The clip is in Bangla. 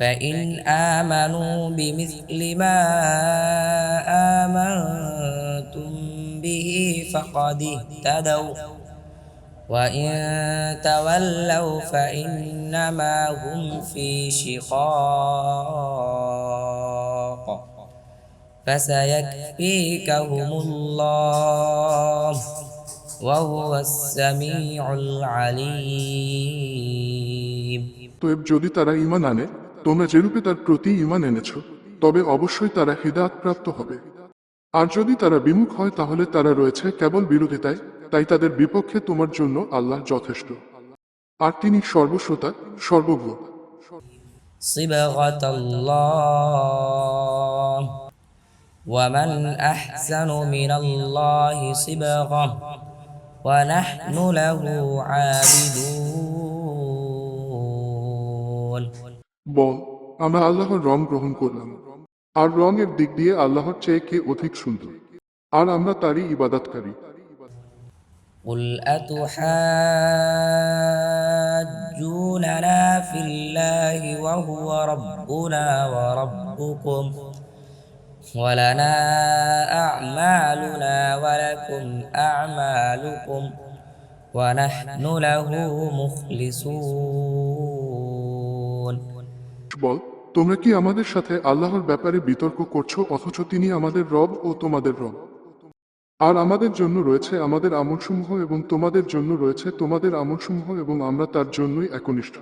فإن آمنوا بمثل ما آمنتم به فقد اهتدوا. وإن تولوا فإنما هم في شقاق. فسيكفيكهم الله وهو السميع العليم. طيب جودي ترى إيمان তোমরা যেরূপে তার প্রতি ঈমান এনেছ তবে অবশ্যই তারা হৃদায়ত প্রাপ্ত হবে আর যদি তারা বিমুখ হয় তাহলে তারা রয়েছে কেবল বিরোধিতায় তাই তাদের বিপক্ষে তোমার জন্য আল্লাহ যথেষ্ট আর তিনি সর্বশ্রোতা সর্বজ্ঞ صبغة الله ومن أحسن من الله صبغة ونحن له عابدون বল আমরা আল্লাহর রং গ্রহণ করলাম আর রঙের দিক দিয়ে আল্লাহর চেয়ে কে অধিক সুন্দর আর আমরা তারই ইবাদতকারী قل أتحاجوننا في الله وهو ربنا وربكم ولنا أعمالنا ولكم أعمالكم ونحن له مخلصون বল, তোমরা কি আমাদের সাথে আল্লাহর ব্যাপারে বিতর্ক করছ, অথচ তিনি আমাদের রব ও তোমাদের রব? আর আমাদের জন্য রয়েছে আমাদের আমলসমূহ এবং তোমাদের জন্য রয়েছে তোমাদের আমলসমূহ এবং আমরা তার জন্যই একনিষ্ঠ।